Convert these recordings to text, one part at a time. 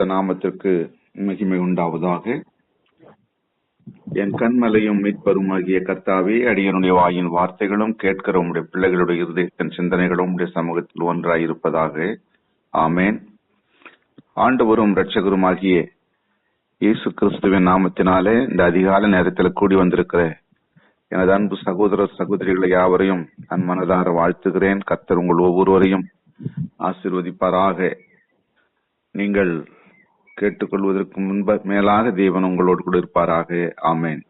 பரிசுத்த நாமத்திற்கு மகிமை உண்டாவதாக. என் கண்மலையும் மீட்பருமாகிய கர்த்தாவே அடியனுடைய வாயின் வார்த்தைகளும் கேட்கிற உடைய பிள்ளைகளுடைய இருதயத்தின் சிந்தனைகளும் உடைய சமூகத்தில் ஒன்றாய் இருப்பதாக ஆமேன். ஆண்டவரும் இரட்சகருமாகிய இயேசு கிறிஸ்துவின் நாமத்தினாலே இந்த அதிகால நேரத்தில் கூடி வந்திருக்கிற எனது அன்பு சகோதர சகோதரிகளை யாவரையும் நான் மனதார வாழ்த்துகிறேன். கத்தர் உங்கள் ஒவ்வொருவரையும் ஆசிர்வதிப்பாராக. நீங்கள் கேட்டுக்கொள்வதற்கு முன்ப மேலாக தேவன் உங்களோடு கூட இருப்பாராக. ஆமேன்.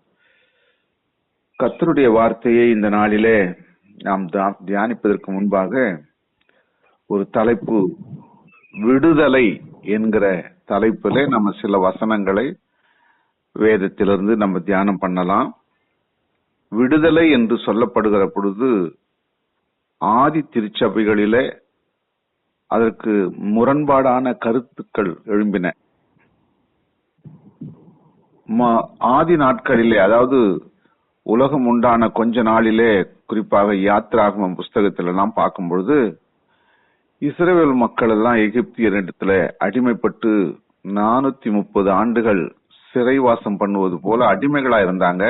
கத்தருடைய வார்த்தையை இந்த நாளிலே நாம் தியானிப்பதற்கு முன்பாக ஒரு தலைப்பு விடுதலை என்கிற தலைப்பிலே நம்ம சில வசனங்களை வேதத்திலிருந்து நம்ம தியானம் பண்ணலாம். விடுதலை என்று சொல்லப்படுகிற பொழுது ஆதி திருச்சபைகளிலே அதற்கு முரண்பாடான கருத்துக்கள் எழும்பின. ஆதி நாட்களிலே அதாவது உலகம் உண்டான கொஞ்ச நாளிலே குறிப்பாக யாத்ராகமம் புஸ்தகத்துல எல்லாம் பார்க்கும் பொழுது இஸ்ரேல் மக்கள் எல்லாம் எகிப்தியரிடத்துல அடிமைப்பட்டு நானூத்தி முப்பது ஆண்டுகள் சிறைவாசம் பண்ணுவது போல அடிமைகளா இருந்தாங்க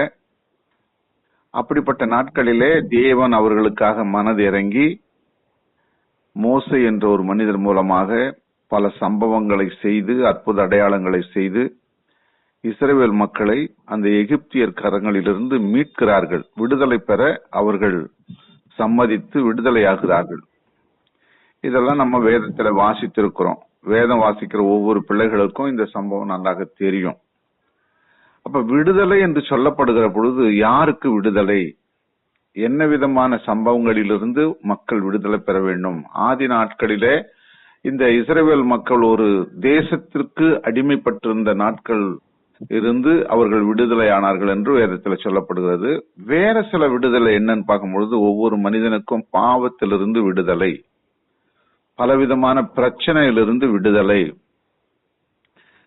அப்படிப்பட்ட நாட்களிலே தேவன் அவர்களுக்காக மனது இறங்கி மோசை என்ற ஒரு மனிதர் மூலமாக பல சம்பவங்களை செய்து அற்புத அடையாளங்களை செய்து இஸ்ரேல் மக்களை அந்த எகிப்தியர் கரங்களிலிருந்து மீட்கிறார்கள். விடுதலை பெற அவர்கள் சம்மதித்து விடுதலையாகிறார்கள். இதெல்லாம் நம்ம வேதத்துல வாசித்திருக்கிறோம். வேதம் வாசிக்கிற ஒவ்வொரு பிள்ளைகளுக்கும் இந்த சம்பவம் நன்றாக தெரியும். அப்ப விடுதலை என்று சொல்லப்படுகிற பொழுது யாருக்கு விடுதலை? என்ன விதமான சம்பவங்களிலிருந்து மக்கள் விடுதலை பெற வேண்டும்? ஆதி நாட்களிலே இந்த இஸ்ரேல் மக்கள் ஒரு தேசத்திற்கு அடிமைப்பட்டிருந்த நாட்கள் இருந்து அவர்கள் விடுதலை ஆனார்கள் என்று வேதத்தில் சொல்லப்படுகிறது. வேற சில விடுதலை என்னன்னு பார்க்கும்பொழுது ஒவ்வொரு மனிதனுக்கும் பாவத்திலிருந்து விடுதலை பலவிதமான பிரச்சனையிலிருந்து விடுதலை.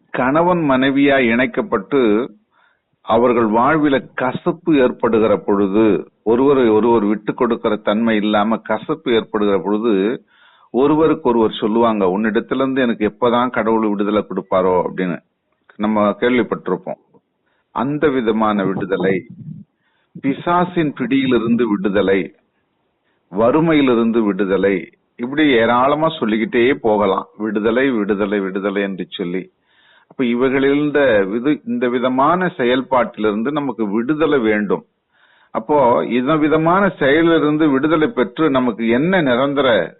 கணவன் மனைவியா இணைக்கப்பட்டு அவர்கள் வாழ்வில கசப்பு ஏற்படுகிற பொழுது ஒருவரை ஒருவர் விட்டு கொடுக்கிற தன்மை இல்லாம கசப்பு ஏற்படுகிற பொழுது ஒருவருக்கு ஒருவர் சொல்லுவாங்க உன்னிடத்திலிருந்து எனக்கு எப்பதான் கடவுள் விடுதலை கொடுப்பாரோ? அப்படின்னு. நம்ம கேள்விப்பட்டிருப்போம். அந்த விதமான விடுதலை பிசாசின் பிடியிலிருந்து விடுதலை வறுமையிலிருந்து விடுதலை இப்படி ஏராளமா சொல்லிக்கிட்டே போகலாம். விடுதலை விடுதலை விடுதலை என்று சொல்லி. அப்ப இவைகளில் இந்த விது- இந்த விதமான செயல்பாட்டிலிருந்து நமக்கு விடுதலை வேண்டும். அப்போ இந்த விதமான செயலிலிருந்து விடுதலை பெற்று நமக்கு என்ன நிரந்தர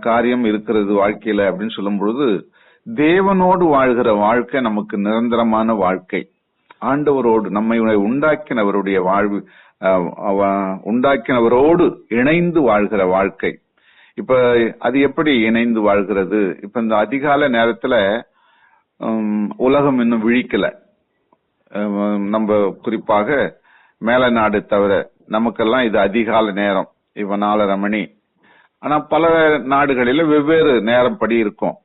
காரியம் இருக்கிறது வாழ்க்கையில அப்படின்னு சொல்லும் பொழுது தேவனோடு வாழ்கிற வாழ்க்கை நமக்கு நிரந்தரமான வாழ்க்கை. ஆண்டவரோடு நம்மை உண்டாக்கினவருடைய வாழ்வு உண்டாக்கினவரோடு இணைந்து வாழ்கிற வாழ்க்கை. இப்ப அது எப்படி இணைந்து வாழ்கிறது? இப்ப இந்த அதிகால நேரத்துல உலகம் இன்னும் விழிக்கல. நம்ம குறிப்பாக மேல நாடு தவிர நமக்கெல்லாம் இது அதிகால நேரம். இப்ப நாலரை மணி. ஆனா பல நாடுகளில வெவ்வேறு நேரம் படி இருக்கும்.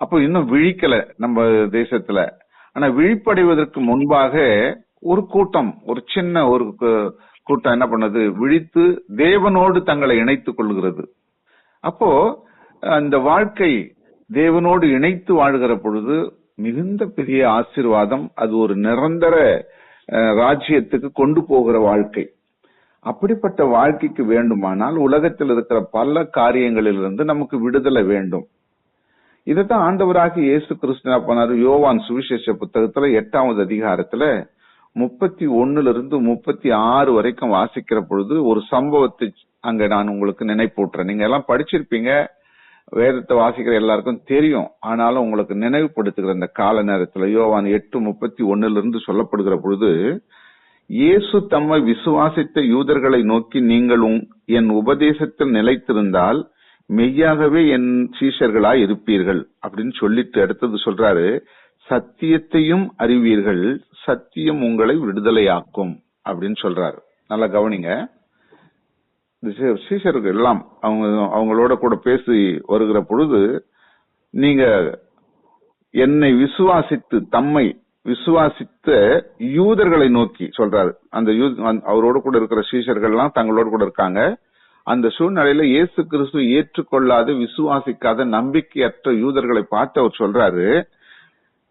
அப்போ இன்னும் விழிக்கல நம்ம தேசத்துல. ஆனா விழிப்படைவதற்கு முன்பாக ஒரு கூட்டம் ஒரு சின்ன ஒரு கூட்டம் என்ன பண்ணுது? விழித்து தேவனோடு தங்களை இணைத்துக் கொள்கிறது. அப்போ அந்த வாழ்க்கை தேவனோடு இணைத்து வாழ்கிற பொழுது மிகுந்த பெரிய ஆசீர்வாதம் அது ஒரு நிரந்தர ராஜ்யத்துக்கு கொண்டு போகிற வாழ்க்கை. அப்படிப்பட்ட வாழ்க்கைக்கு வேண்டுமானால் உலகத்தில் இருக்கிற பல காரியங்களிலிருந்து நமக்கு விடுதலை வேண்டும். இதைத்தான் ஆண்டவராக இயேசு கிறிஸ்து பண்ணாரு யோவான் சுவிசேஷ புத்தகத்துல எட்டாவது அதிகாரத்துல முப்பத்தி ஒன்னுல இருந்து முப்பத்தி ஆறு வரைக்கும் வாசிக்கிற பொழுது ஒரு சம்பவத்தை அங்க நான் உங்களுக்கு நினைப்பூட்டுறேன். நீங்க எல்லாம் படிச்சிருப்பீங்க வேதத்தை வாசிக்கிற எல்லாருக்கும் தெரியும். ஆனாலும் உங்களுக்கு நினைவுபடுத்துகிற இந்த கால நேரத்துல யோவான் எட்டு முப்பத்தி ஒன்னுல இருந்து சொல்லப்படுகிற பொழுது இயேசு தம்மை விசுவாசித்த யூதர்களை நோக்கி நீங்கள் என் உபதேசத்தில் நிலைத்திருந்தால் மெய்யாகவே என் சீஷர்களா இருப்பீர்கள் அப்படின்னு சொல்லிட்டு அடுத்தது சொல்றாரு சத்தியத்தையும் அறிவீர்கள் சத்தியம் உங்களை விடுதலையாக்கும் அப்படின்னு சொல்றாரு. நல்லா கவனிங்க. சீஷர்கள் எல்லாம் அவங்க அவங்களோட கூட பேசி வருகிற பொழுது நீங்க என்னை விசுவாசித்து தம்மை விசுவாசித்த யூதர்களை நோக்கி சொல்றாரு. அந்த யூ- அந்த- அவரோட கூட இருக்கிற சீஷர்கள்லாம் தங்களோட கூட இருக்காங்க. அந்த சூழ்நிலையில இயேசு கிறிஸ்து ஏற்றுக்கொள்ளாத விசுவாசிக்காத நம்பிக்கையற்ற யூதர்களை பார்த்து அவர் சொல்றாரு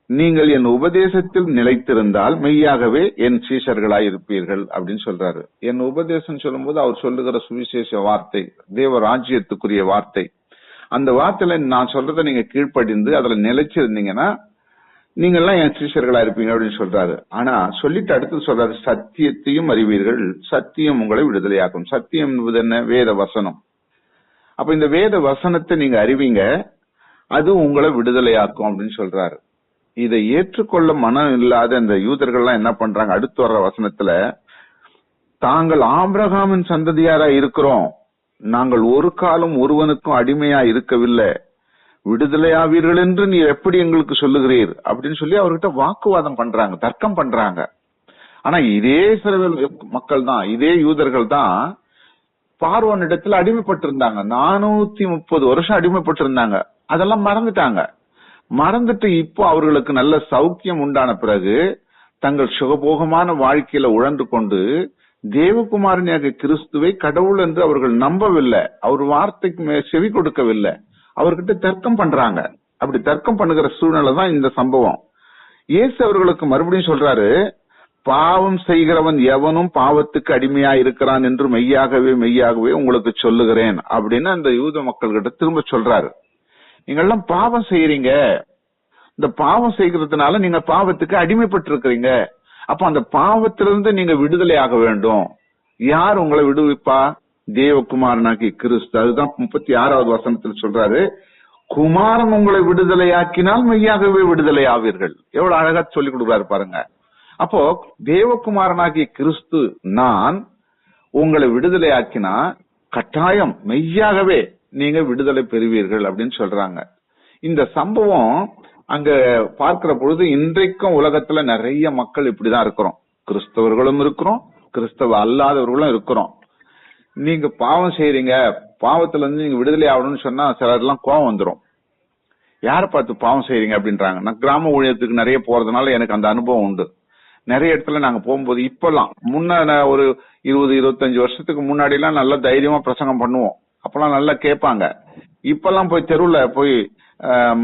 நீங்கள் என் உபதேசத்தில் நிலைத்திருந்தால் மெய்யாகவே என் சீஷர்களாய் இருப்பீர்கள் அப்படின்னு சொல்றாரு. என் உபதேசம் சொல்லும்போது அவர் சொல்லுகிற சுவிசேஷ வார்த்தை தேவ ராஜ்யத்துக்குரிய வார்த்தை. அந்த வார்த்தையில நான் சொல்றதை நீங்க கீழ்ப்படிந்து அதுல நிலைச்சிருந்தீங்கன்னா நீங்க எல்லாம் என் சீஷர்களா இருப்பீங்க அப்படின்னு சொல்றாரு. ஆனா சொல்லிட்டு அடுத்து சொல்றாரு சத்தியத்தையும் அறிவீர்கள் சத்தியம் உங்களை விடுதலையாக்கும். சத்தியம் என்பது என்ன? வேத வசனம். அப்ப இந்த வேத வசனத்தை நீங்க அறிவீங்க அது உங்களை விடுதலையாக்கும் அப்படின்னு சொல்றாரு. இதை ஏற்றுக்கொள்ள மனம் இல்லாத இந்த யூதர்கள்லாம் என்ன பண்றாங்க? அடுத்து வர்ற வசனத்துல தாங்கள் ஆபிரகாமின் சந்ததியாரா இருக்கிறோம். நாங்கள் ஒரு காலம் ஒருவனுக்கும் அடிமையா இருக்கவில்லை. விடுதலையாவீர்கள் என்று நீ எப்படி எங்களுக்கு சொல்லுகிறீர்? அப்படின்னு சொல்லி அவர்கிட்ட வாக்குவாதம் பண்றாங்க தர்க்கம் பண்றாங்க. ஆனா இதே சிறுவில் மக்கள் தான் இதே யூதர்கள் தான் பார்வன் இடத்துல அடிமைப்பட்டிருந்தாங்க. நானூத்தி முப்பது வருஷம் அடிமைப்பட்டிருந்தாங்க. அதெல்லாம் மறந்துட்டாங்க. மறந்துட்டு இப்போ அவர்களுக்கு நல்ல சௌக்கியம் உண்டான பிறகு தங்கள் சுகபோகமான வாழ்க்கையில உழந்து கொண்டு தேவகுமாரனியாக கிறிஸ்துவை கடவுள் என்று அவர்கள் நம்பவில்லை. அவர் வார்த்தைக்கு மே- செவி கொடுக்கவில்லை. அவர்கிட்ட தர்க்கம் பண்றாங்க. அப்படி தர்க்கம் பண்ணுகிற சூழ்நிலை தான் இந்த சம்பவம். இயேசு அவர்களுக்கு மறுபடியும் சொல்றாரு பாவம் செய்கிறவன் எவனும் பாவத்துக்கு அடிமையா இருக்கிறான் என்று மெய்யாகவே மெய்யாகவே உங்களுக்கு சொல்லுகிறேன். அப்படின்னு அந்த யூத மக்கள்கிட்ட திரும்ப சொல்றாரு. நீங்க எல்லாம் பாவம் செய்யறீங்க. இந்த பாவம் செய்கிறதுனால நீங்க பாவத்துக்கு அடிமைப்பட்டிருக்கிறீங்க. அப்ப அந்த பாவத்திலிருந்து நீங்க விடுதலை ஆக வேண்டும். யார் உங்களை விடுவிப்பா? தேவகுமாரனாகி கிறிஸ்து. அதுதான் முப்பத்தி ஆறாவது வசனத்தில் சொல்றாரு குமாரன் உங்களை விடுதலையாக்கினால் மெய்யாகவே விடுதலை ஆவீர்கள் எவ்வளவு அழகா சொல்லிக் கொடுக்குறாரு பாருங்க. அப்போ தேவகுமாரனாகிய கிறிஸ்து நான் உங்களை விடுதலையாக்கினா கட்டாயம் மெய்யாகவே நீங்க விடுதலை பெறுவீர்கள் அப்படின்னு சொல்றாங்க. இந்த சம்பவம் அங்க பார்க்கிற பொழுது இன்றைக்கும் உலகத்துல நிறைய மக்கள் இப்படிதான் இருக்கிறோம். கிறிஸ்தவர்களும் இருக்கிறோம் கிறிஸ்தவ அல்லாதவர்களும் இருக்கிறோம். நீங்க பாவம் செய்யறீங்க பாவத்துல இருந்து நீங்க விடுதலை ஆகணும்னு சொன்னா சிலர்லாம் கோவம் வந்துடும் யார பார்த்து பாவம் செய்யறீங்க அப்படின்றாங்க. நான் கிராம ஊழியத்துக்கு நிறைய போறதுனால எனக்கு அந்த அனுபவம் உண்டு. நிறைய இடத்துல நாங்க போகும்போது இப்பெல்லாம் முன்ன நான் ஒரு இருபது இருபத்தஞ்சு வருஷத்துக்கு முன்னாடி எல்லாம் நல்லா தைரியமா பிரசங்கம் பண்ணுவோம். அப்பெல்லாம் நல்லா கேட்பாங்க. இப்பெல்லாம் போய் தெருவுல போய்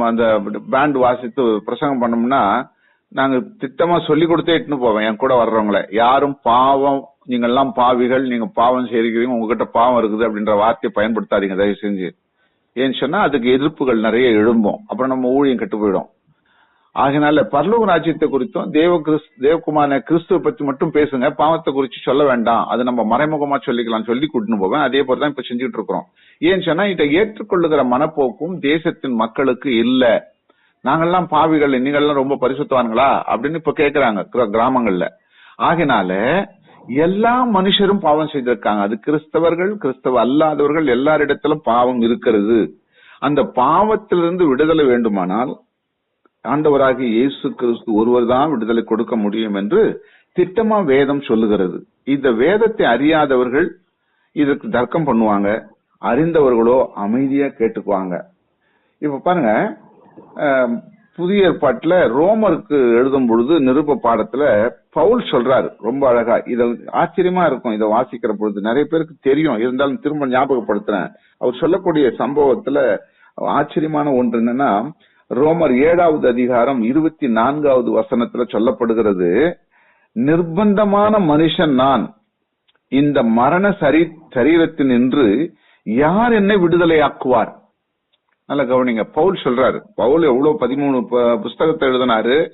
அந்த பேண்ட் வாசித்து பிரசங்கம் பண்ணோம்னா நாங்க திட்டமா சொல்லி கொடுத்தே இட்டுன்னு போவேன் என் கூட வர்றவங்கள. யாரும் பாவம் நீங்க எல்லாம் பாவிகள் நீங்க பாவம் செய்கிறீங்க உங்ககிட்ட பாவம் இருக்குது அப்படின்ற வார்த்தையை பயன்படுத்தாதீங்க தயவு செஞ்சு. ஏன்னு சொன்னா அதுக்கு எதிர்ப்புகள் நிறைய எழும்பும். அப்புறம் நம்ம ஊழியம் கெட்டு போயிடும். ஆகினால பரலோக ராஜ்யத்தை குறித்தும் தேவ கிறிஸ் தேவகுமான கிறிஸ்துவ பத்தி மட்டும் பேசுங்க. பாவத்தை குறித்து சொல்ல வேண்டாம். அது நம்ம மறைமுகமா சொல்லிக்கலாம். சொல்லி கூட்டின்னு போவேன். அதே போலதான் இப்ப செஞ்சுட்டு இருக்கிறோம். ஏன்னு சொன்னா இதை ஏற்றுக்கொள்ளுகிற மனப்போக்கும் தேசத்தின் மக்களுக்கு இல்ல. நாங்கெல்லாம் பாவிகள் நீங்கெல்லாம் ரொம்ப பரிசுத்தவான்களா? அப்படின்னு இப்ப கேக்குறாங்க கிராமங்கள்ல. ஆகினால எல்லா மனுஷரும் பாவம் செய்திருக்காங்க. அது கிறிஸ்தவர்கள் கிறிஸ்தவ அல்லாதவர்கள் எல்லாரிடத்திலும் பாவம் இருக்கிறது. அந்த பாவத்திலிருந்து விடுதலை வேண்டுமானால் ஆண்டவராகிய இயேசு கிறிஸ்து ஒருவர் தான் விடுதலை கொடுக்க முடியும் என்று திட்டமா வேதம் சொல்லுகிறது. இந்த வேதத்தை அறியாதவர்கள் இதற்கு தர்க்கம் பண்ணுவாங்க. அறிந்தவர்களோ அமைதியா கேட்டுக்குவாங்க. இப்ப பாருங்க புதிய ஏற்பாட்டுல ரோமருக்கு எழுதும் பொழுது நிருப பாடத்துல பவுல் சொல்றாரு ரொம்ப அழகா. இத ஆச்சரியமா இருக்கும் இதை வாசிக்கிற பொழுது. நிறைய பேருக்கு தெரியும். இருந்தாலும் திரும்ப ஞாபகப்படுத்துறேன். அவர் சொல்லக்கூடிய சம்பவத்துல ஆச்சரியமான ஒன்று என்னன்னா ரோமர் ஏழாவது அதிகாரம் இருபத்தி நான்காவது வசனத்துல சொல்லப்படுகிறது நிர்பந்தமான மனுஷன் நான். இந்த மரண சரி சரீரத்தினின்று யார் என்னை விடுதலையாக்குவார்? நல்ல கவனிங்க. பவுல் சொல்றாரு. பவுல் எவ்வளவு பதிமூணு ப- புஸ்தகத்தை எழுதினாரு.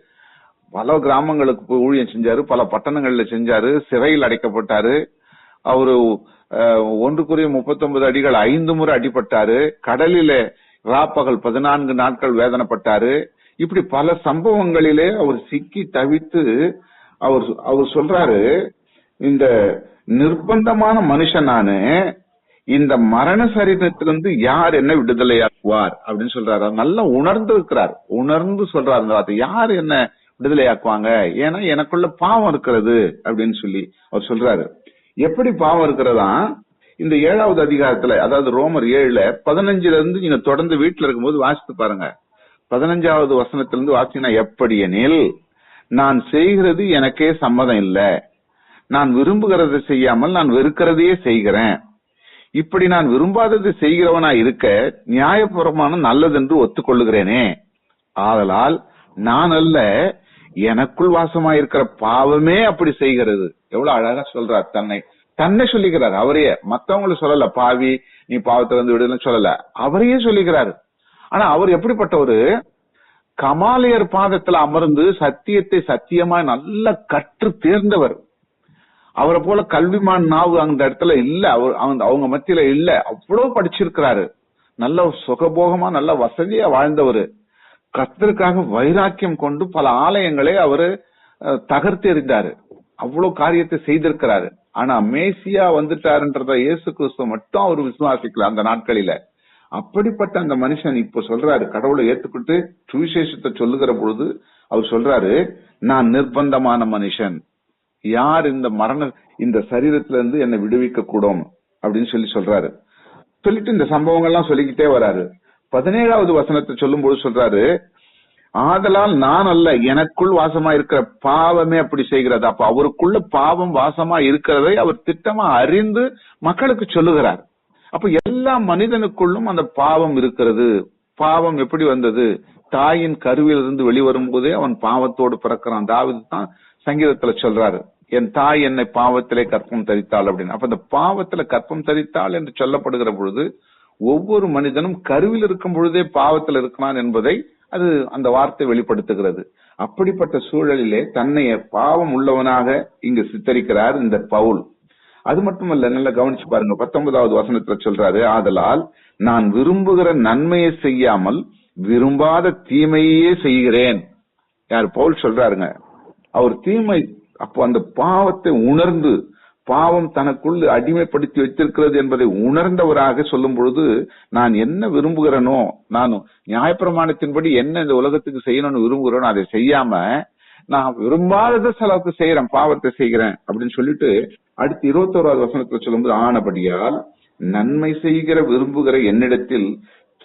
பல கிராமங்களுக்கு ஊழியம் செஞ்சாரு. பல பட்டணங்கள்ல செஞ்சாரு. சிறையில் அடைக்கப்பட்டாரு. அவரு ஒன்றுக்குரிய முப்பத்தொன்பது அடிகள் ஐந்து முறை அடிபட்டாரு. கடலில ராப்பகல் பதினான்கு நாட்கள் வேதனைப்பட்டாரு. இப்படி பல சம்பவங்களிலே அவர் சிக்கி தவித்து அவர் அவர் சொல்றாரு இந்த நிர்பந்தமான மனுஷன் நானு இந்த மரண சரீரத்திலிருந்து யார் என்ன விடுதலையாக்குவார் அப்படின்னு சொல்றாரு. அவர் நல்லா உணர்ந்து இருக்கிறார். உணர்ந்து சொல்றாரு அந்த வார்த்தை. யார் என்ன விடுதலையாக்குவாங்க? ஏன்னா எனக்குள்ள பாவம் இருக்கிறது அப்படின்னு சொல்லி அவர் சொல்றாரு. எப்படி பாவம் இருக்கிறதா? இந்த ஏழாவது அதிகாரத்துல அதாவது ரோமர் ஏழுல பதினஞ்சுல இருந்து நீங்க தொடர்ந்து வீட்டுல இருக்கும்போது வாசித்து பாருங்க. பதினஞ்சாவது வசனத்திலிருந்து வாசினா எப்படி எனில் நான் செய்கிறது எனக்கே சம்மதம் இல்லை. நான் விரும்புகிறதை செய்யாமல் நான் வெறுக்கிறதையே செய்கிறேன். இப்படி நான் விரும்பாததை செய்கிறவனா இருக்க நியாயபுரமான நல்லதென்று ஒத்துக்கொள்ளுகிறேனே. ஆதலால் நான் அல்ல எனக்குள் வாசமாயிருக்கிற பாவமே அப்படி செய்கிறது. எவ்வளவு அழகா சொல்றார் தன்னை. தன்னை சொல்லிக்கிறார் அவரையே. மத்தவங்கள சொல்லல பாவி நீ பாவத்துல இருந்து விடுதலை சொல்லல. அவரையே சொல்லிக்கிறாரு. ஆனா அவர் எப்படிப்பட்டவரு? கமாலயர் பாதத்துல அமர்ந்து சத்தியத்தை சத்தியமா நல்லா கற்று தேர்ந்தவர். அவரை போல கல்விமான் நாவு அந்த இடத்துல இல்ல. அவர் அவங்க அவங்க மத்தியில இல்ல. அவ்வளவு படிச்சிருக்கிறாரு. நல்ல சுகபோகமா நல்ல வசதியா வாழ்ந்தவர். கத்தருக்காக வைராக்கியம் கொண்டு பல ஆலயங்களை அவரு தகர்த்து எறிந்தாரு. அவ்வளவு காரியத்தை செய்திருக்கிறாரு. ஆனா மேசியா வந்துட்டாருன்றத இயேசு கிறிஸ்துவ மட்டும் அவர் விசுவாசிக்கல அந்த நாட்களில. அப்படிப்பட்ட அந்த மனுஷன் இப்ப சொல்றாரு. கடவுளை ஏத்துக்கிட்டு சுவிசேஷத்தை சொல்லுகிற பொழுது அவர் சொல்றாரு நான் நிர்பந்தமான மனுஷன். யார் இந்த மரண இந்த சரீரத்துல இருந்து என்னை விடுவிக்க கூடும் அப்படின்னு சொல்லி சொல்றாரு. சொல்லிட்டு இந்த சம்பவங்கள்லாம் சொல்லிக்கிட்டே வராரு. பதினேழாவது வசனத்தை சொல்லும்போது சொல்றாரு ஆதலால் நான் அல்ல எனக்குள் வாசமா இருக்கிற பாவமே அப்படி செய்கிறது. அப்ப அவருக்குள்ள பாவம் வாசமா இருக்கிறதை அவர் திட்டமா அறிந்து மக்களுக்கு சொல்லுகிறார். அப்ப எல்லா மனிதனுக்குள்ளும் அந்த பாவம் இருக்கிறது. பாவம் எப்படி வந்தது? தாயின் கருவிலிருந்து வெளிவரும் போதே அவன் பாவத்தோடு பிறக்கிறான். தாவிது தான் சங்கீதத்துல சொல்றாரு என் தாய் என்னை பாவத்திலே கற்பம் தரித்தாள் அப்படின்னு. அப்ப இந்த பாவத்துல கற்பம் தரித்தாள் என்று சொல்லப்படுகிற பொழுது ஒவ்வொரு மனிதனும் கருவில் இருக்கும் பொழுதே பாவத்தில் இருக்கிறான் என்பதை அது அந்த வார்த்தை வெளிப்படுத்துகிறது. அப்படிப்பட்ட சூழலிலே தன்னைய பாவம் உள்ளவனாக இங்கு சித்தரிக்கிறார் இந்த பவுல். அது மட்டுமல்ல நல்லா கவனிச்சு பாருங்க பத்தொன்பதாவது வசனத்துல சொல்றாரு ஆதலால் நான் விரும்புகிற நன்மையை செய்யாமல் விரும்பாத தீமையே செய்கிறேன். யார்? பவுல் சொல்றாருங்க அவர் தீமை அப்போ அந்த பாவத்தை உணர்ந்து பாவம் தனக்குள் அடிமைப்படுத்தி வைத்திருக்கிறது என்பதை உணர்ந்தவராக சொல்லும் பொழுது நான் என்ன விரும்புகிறேனோ நான் நியாயப்பிரமாணத்தின்படி என்ன இந்த உலகத்துக்கு செய்யணும்னு விரும்புகிறேனோ அதை செய்யாம நான் விரும்பாதத செலவுக்கு செய்யறேன் பாவத்தை செய்கிறேன் அப்படின்னு சொல்லிட்டு அடுத்து இருபத்தோராவது வசனத்துல சொல்லும்போது ஆனபடியால் நன்மை செய்கிற விரும்புகிற என்னிடத்தில்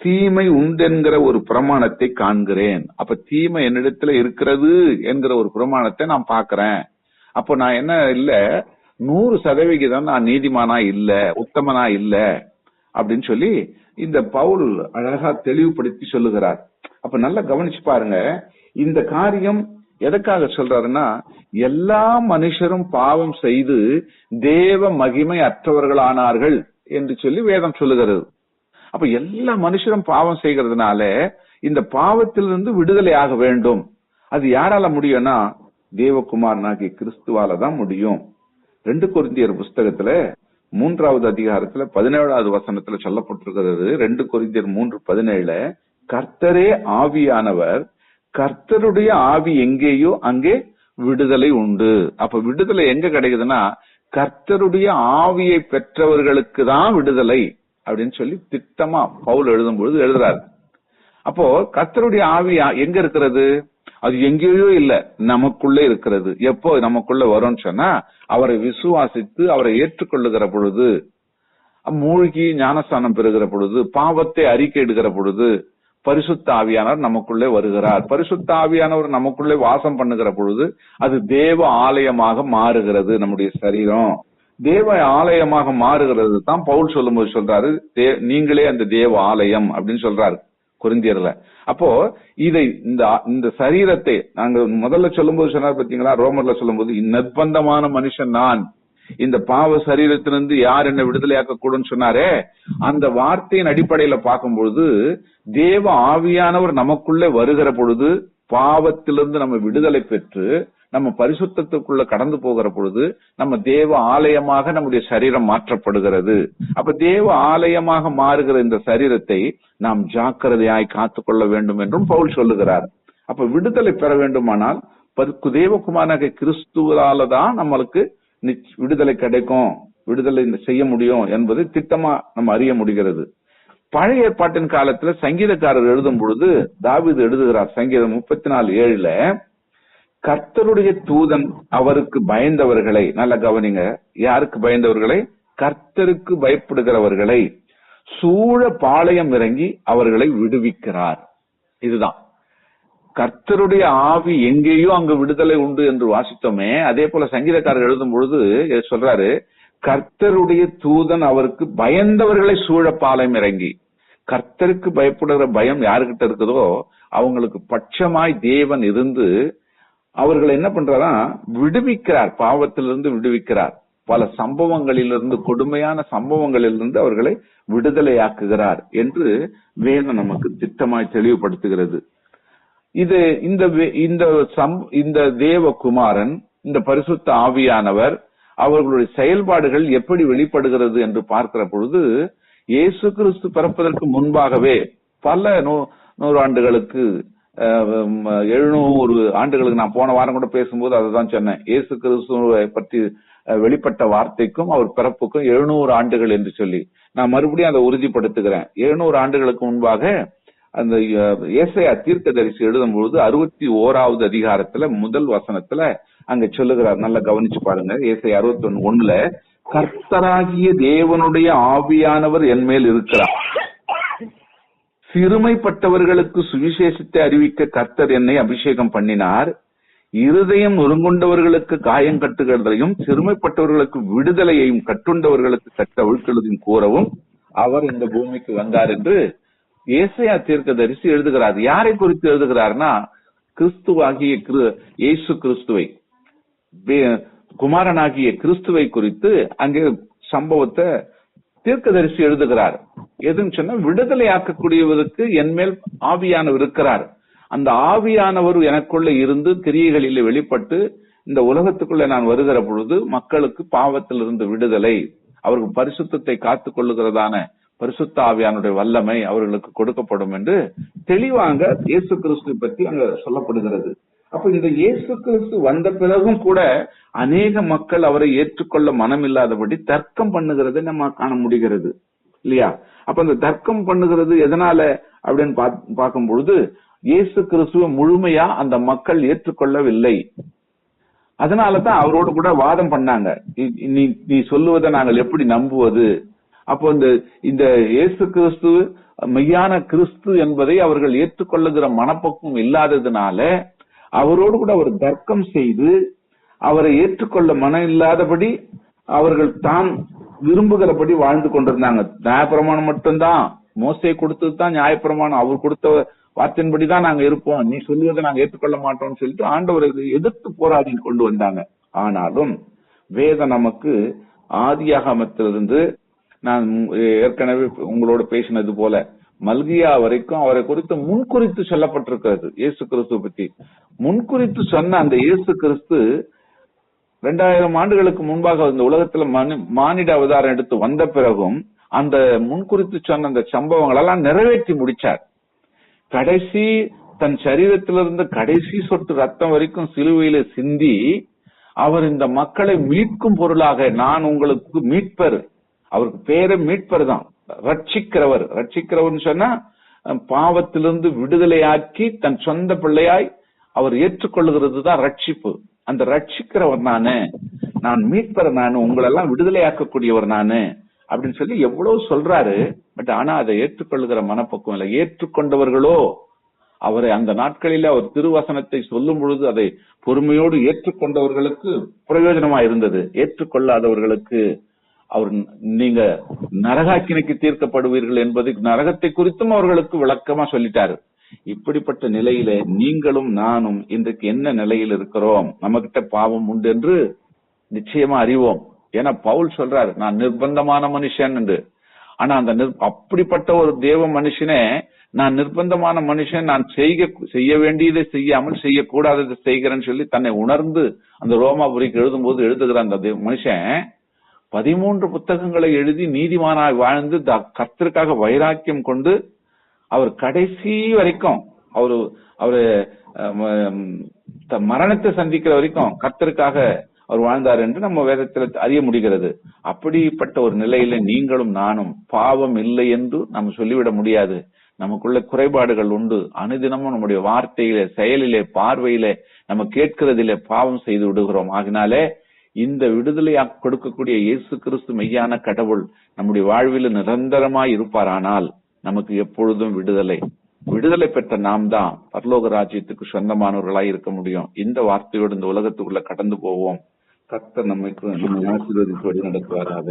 தீமை உண்டென்கிற ஒரு பிரமாணத்தை காண்கிறேன். அப்ப தீமை என்னிடத்துல இருக்கிறது என்கிற ஒரு பிரமாணத்தை நான் பாக்குறேன் அப்போ நான் என்ன இல்ல நூறு சதவிகிதம் நான் நீதிமானா இல்ல உத்தமனா இல்ல அப்படின்னு சொல்லி இந்த பவுல் அழகா தெளிவுபடுத்தி சொல்லுகிறார். அப்ப நல்லா கவனிச்சு பாருங்க இந்த காரியம் எதற்காக சொல்றாருன்னா எல்லா மனுஷரும் பாவம் செய்து தேவ மகிமை அற்றவர்களானார்கள் என்று சொல்லி வேதம் சொல்லுகிறது. அப்ப எல்லா மனுஷரும் பாவம் செய்கிறதுனால இந்த பாவத்திலிருந்து விடுதலை ஆக வேண்டும். அது யாரால முடியும்னா தேவகுமாரனாகிய கிறிஸ்துவால தான் முடியும். ரெண்டு குருந்தியர் புஸ்தகத்துல மூன்றாவது அதிகாரத்துல பதினேழாவது வசனத்துல சொல்லப்பட்டிருக்கிறது. ரெண்டு குருந்தியர் மூன்று பதினேழுல கர்த்தரே ஆவியானவர் கர்த்தருடைய ஆவி எங்கேயோ அங்கே விடுதலை உண்டு. அப்ப விடுதலை எங்க கிடைக்குதுன்னா கர்த்தருடைய ஆவியை பெற்றவர்களுக்கு தான் விடுதலை. அப்படின்னு சொல்லி திட்டமா பவுல் எழுதும்பொழுது எழுதுறாரு. அப்போ கத்தருடைய ஆவி எங்க இருக்கிறது? அது எங்கேயோ இல்ல நமக்குள்ளே இருக்கிறது. எப்போ நமக்குள்ள வரும்னு சொன்னா அவரை விசுவாசித்து அவரை ஏற்றுக்கொள்ளுகிற பொழுது மூழ்கி ஞானஸ்தானம் பெறுகிற பொழுது பாவத்தை அறிக்கையிடுகிற பொழுது பரிசுத்த ஆவியானவர் நமக்குள்ளே வருகிறார். பரிசுத்த ஆவியானவர் நமக்குள்ளே வாசம் பண்ணுகிற பொழுது அது தேவ ஆலயமாக மாறுகிறது நம்முடைய சரீரம். தேவ ஆலயமாக மாறுகிறது தான் பவுல் சொல்லும்போது சொல்றாரு "தே- நீங்களே அந்த தேவ ஆலயம் அப்படின்னு சொல்றாரு குறிந்தியர்ல அப்போ இதை இந்த இந்த சரீரத்தை நாங்க முதல்ல சொல்லும்போது சொன்னார் பாத்தீங்களா ரோமர்ல சொல்லும்போது நிர்பந்தமான மனுஷன் நான். இந்த பாவ சரீரத்திலிருந்து யார் என்ன விடுதலையாக்க கூடும்னு சொன்னாரே? அந்த வார்த்தையின் அடிப்படையில பார்க்கும்பொழுது தேவ ஆவியானவர் நமக்குள்ளே வருகிற பொழுது பாவத்திலிருந்து நம்ம விடுதலை பெற்று நம்ம பரிசுத்தத்துக்குள்ள கடந்து போகிற பொழுது நம்ம தேவ ஆலயமாக நம்முடைய சரீரம் மாற்றப்படுகிறது. அப்ப தேவ ஆலயமாக மாறுகிற இந்த சரீரத்தை நாம் ஜாக்கிரதையாய் காத்துக்கொள்ள வேண்டும் என்றும் பவுல் சொல்லுகிறார். அப்ப விடுதலை பெற வேண்டுமானால் பதுக்கு தேவகுமாரக கிறிஸ்துவால தான் நம்மளுக்கு விடுதலை கிடைக்கும். விடுதலை செய்ய முடியும் என்பது திட்டமா நம்ம அறிய முடிகிறது. பழைய ஏற்பாட்டின் காலத்துல சங்கீதக்காரர் எழுதும் பொழுது தாவீது எழுதுகிறார் சங்கீதம் முப்பத்தி நாலு ஏழுல கர்த்தருடைய தூதன் அவருக்கு பயந்தவர்களை நல்லா கவனிங்க யாருக்கு பயந்தவர்களை? கர்த்தருக்கு பயப்படுகிறவர்களை. சூழ பாளையம் இறங்கி அவர்களை விடுவிக்கிறார். இதுதான். கர்த்தருடைய ஆவி எங்கேயோ அங்கு விடுதலை உண்டு என்று வாசித்தோமே அதே போல சங்கீதக்காரர் எழுதும் பொழுது சொல்றாரு கர்த்தருடைய தூதன் அவருக்கு பயந்தவர்களை சூழ பாளையம் இறங்கி. கர்த்தருக்கு பயப்படுகிற பயம் யாருகிட்ட இருக்குதோ அவங்களுக்கு பட்சமாய் தேவன் இருந்து அவர்களை என்ன பண்றாரா? விடுவிக்கிறார். பாவத்திலிருந்து விடுவிக்கிறார். பல சம்பவங்களிலிருந்து கொடுமையான சம்பவங்களிலிருந்து அவர்களை விடுதலையாக்குகிறார் என்று வேதம் நமக்கு திட்டமாய் தெளிவுபடுத்துகிறது. இது இந்த வே- இந்த சம் இந்த தேவகுமாரன் இந்த பரிசுத்த ஆவியானவர் அவர்களுடைய செயல்பாடுகள் எப்படி வெளிப்படுகிறது என்று பார்க்கிற பொழுது இயேசு கிறிஸ்து பிறப்பதற்கு முன்பாகவே பல நூ நூறாண்டுகளுக்கு எழுநூறு ஆண்டுகளுக்கு நான் போன வாரம் கூட பேசும்போது அதை தான் சொன்னேன். இயேசு கிறிஸ்துவை பற்றி வெளிப்பட்ட வார்த்தைக்கும் அவர் பிறப்புக்கும் எழுநூறு ஆண்டுகள் என்று சொல்லி. நான் மறுபடியும் அதை உறுதிப்படுத்துகிறேன். எழுநூறு ஆண்டுகளுக்கு முன்பாக அந்த அஹ், ஏசாயா தீர்க்கதரிசி எழுதும் பொழுது அறுபத்தி ஓராவது அதிகாரத்துல முதல் வசனத்துல அங்க சொல்லுகிறார். நல்லா கவனிச்சு பாருங்க. ஏசை அறுபத்தி ஒன்னு ஒண்ணுல கர்த்தராகிய தேவனுடைய ஆவியானவர் என் மேல் இருக்கிறார். சிறுமைப்பட்டவர்களுக்கு சுவிசேஷத்தை அறிவிக்க கர்த்தர் என்னை அபிஷேகம் பண்ணினார். இருதயம் நொறுங்குண்டவர்களுக்கு காயம் கட்டுகிறதையும் சிறுமைப்பட்டவர்களுக்கு விடுதலையையும் கட்டுண்டவர்களுக்கு கட்ட ஒழுக்கெழுதையும் கூறவும் அவர் இந்த பூமிக்கு வந்தார் என்று ஏசையா தீர்க்கதரிசி எழுதுகிறார். யாரை குறித்து எழுதுகிறார்னா கிறிஸ்துவாகிய கிரு- இயேசு கிறிஸ்துவை குமாரனாகிய கிறிஸ்துவை குறித்து அங்கே சம்பவத்தை தீர்க்கதரிசி எழுதுகிறார். எதுன்னு சொன்னா விடுதலையாக்கக்கூடியவருக்கு என் மேல் ஆவியானவர் இருக்கிறார். அந்த ஆவியானவர் எனக்குள்ள இருந்து கிரியைகளில் வெளிப்பட்டு இந்த உலகத்துக்குள்ள நான் வருகிற பொழுது மக்களுக்கு பாவத்திலிருந்து விடுதலை. அவர்கள் பரிசுத்தத்தை காத்துக் கொள்ளுகிறதான பரிசுத்த ஆவியானுடைய வல்லமை அவர்களுக்கு கொடுக்கப்படும் என்று தெளிவாங்க இயேசு கிறிஸ்து பற்றி அங்க சொல்லப்படுகிறது. அப்ப இந்த இயேசு கிறிஸ்து வந்த பிறகும் கூட அநேக மக்கள் அவரை ஏற்றுக்கொள்ள மனம் இல்லாதபடி தர்க்கம் பண்ணுகிறதை நம்ம காண முடிகிறது. இல்லையா? அப்ப அந்த தர்க்கம் பண்ணுகிறது எதனால அப்படின்னு பார்க்கும் பொழுது இயேசு கிறிஸ்துவ முழுமையா அந்த மக்கள் ஏற்றுக்கொள்ளவில்லை. அதனாலதான் அவரோடு கூட வாதம் பண்ணாங்க. நீ நீ சொல்லுவதை நாங்கள் எப்படி நம்புவது? அப்போ இந்த இந்த இயேசு கிறிஸ்து மெய்யான கிறிஸ்து என்பதை அவர்கள் ஏற்றுக்கொள்ளுகிற மனப்பக்குவம் இல்லாததுனால அவரோடு கூட அவர் தர்க்கம் செய்து அவரை ஏற்றுக்கொள்ள மனம் இல்லாதபடி அவர்கள் தான் விரும்புகிறபடி வாழ்ந்து கொண்டிருந்தாங்க. நியாயப்பிரமாணம் மட்டும்தான். மோசை கொடுத்தது தான் நியாயப்பிரமாணம். அவர் கொடுத்த வார்த்தையின்படி தான் நாங்க இருப்போம். நீ சொல்லுவதை நாங்க ஏற்றுக்கொள்ள மாட்டோம்னு சொல்லிட்டு ஆண்டவரை எதிர்த்து போராடி கொண்டு வந்தாங்க. ஆனாலும் வேதம் நமக்கு ஆதியாகமத்திலிருந்து நான் ஏற்கனவே உங்களோட பேசினது போல மல்கியா வரைக்கும் அவரை குறித்து முன்குறித்து சொல்லப்பட்டிருக்கிறது இயேசு கிறிஸ்துவ பத்தி. முன்குறித்து சொன்ன அந்த இயேசு கிறிஸ்து ரெண்டாயிரம் ஆண்டுகளுக்கு முன்பாக இந்த உலகத்துல மானிட அவதாரம் எடுத்து வந்த பிறகும் அந்த முன்குறித்து சொன்ன அந்த சம்பவங்கள் எல்லாம் நிறைவேற்றி முடிச்சார். கடைசி தன் சரீரத்திலிருந்து கடைசி சொட்டு ரத்தம் வரைக்கும் சிலுவையில சிந்தி அவர் இந்த மக்களை மீட்கும் பொருளாக நான் உங்களுக்கு மீட்பர் அவருக்கு பேரே மீட்பர் தான் ரட்சிக்கிறவர். ரட்சிக்கிறவர்னு சொன்னா பாவத்திலிருந்து விடுதலையாக்கி தன் சொந்த பிள்ளையாய் அவர் ஏற்றுக்கொள்ளுகிறது தான் ரட்சிப்பு. அந்த ரட்சிக்கிறவர் நானு நான் மீட்பர் நானு உங்களெல்லாம் விடுதலையாக்கக்கூடியவர் நானு அப்படின்னு சொல்லி எவ்வளவு சொல்றாரு பட் ஆனா அதை ஏற்றுக்கொள்ளுகிற மனப்பக்குவம் இல்லை. ஏற்றுக்கொண்டவர்களோ அவரை அந்த நாட்களில அவர் திருவசனத்தை சொல்லும் பொழுது அதை பொறுமையோடு ஏற்றுக்கொண்டவர்களுக்கு பிரயோஜனமா இருந்தது. ஏற்றுக்கொள்ளாதவர்களுக்கு அவர் நீங்க நரகாக்கினைக்கு தீர்க்கப்படுவீர்கள் என்பது நரகத்தை குறித்தும் அவர்களுக்கு விளக்கமா சொல்லிட்டாரு. இப்படிப்பட்ட நிலையில நீங்களும் நானும் இன்றைக்கு என்ன நிலையில் இருக்கிறோம்? நம்மகிட்ட பாவம் உண்டு என்று நிச்சயமா அறிவோம். ஏன்னா பவுல் சொல்றாரு நான் நிர்பந்தமான மனுஷன் என்று. ஆனா அந்த நிர்- அப்படிப்பட்ட ஒரு தேவ மனுஷனே நான் நிர்பந்தமான மனுஷன் நான் செய்ய செய்ய வேண்டியதை செய்யாமல் செய்யக்கூடாததை செய்கிறேன்னு சொல்லி தன்னை உணர்ந்து அந்த ரோமாபுரிக்கு எழுதும்போது எழுதுகிற அந்த தேவ மனுஷன் பதிமூன்று புத்தகங்களை எழுதி நீதிமானாய் வாழ்ந்து த- கர்த்தருக்காக வைராக்கியம் கொண்டு அவர் கடைசி வரைக்கும் அவரு அவரு த- மரணத்தை சந்திக்கிற வரைக்கும் கர்த்தருக்காக அவர் வாழ்ந்தார் என்று நம்ம வேதத்தில் அறிய முடிகிறது. அப்படிப்பட்ட ஒரு நிலையில நீங்களும் நானும் பாவம் இல்லை என்று நம்ம சொல்லிவிட முடியாது. நமக்குள்ள குறைபாடுகள் உண்டு. அனுதினமும் நம்முடைய வார்த்தையிலே செயலிலே பார்வையிலே நம்ம கேட்கிறதிலே பாவம் செய்து விடுகிறோம். ஆகினாலே இந்த விடுதலையாக கொடுக்கக்கூடிய இயேசு கிறிஸ்து மெய்யான கடவுள் நம்முடைய வாழ்வில் நிரந்தரமாய் இருப்பாரானால் நமக்கு எப்பொழுதும் விடுதலை. விடுதலை பெற்ற நாம் தான் பரலோக ராஜ்யத்துக்கு சொந்தமானவர்களாய் இருக்க முடியும். இந்த வார்த்தையோடு இந்த உலகத்துக்குள்ள கடந்து போவோம். கத்த நம்மை ஆசீர்வதித்து வழி நடத்துவாராக.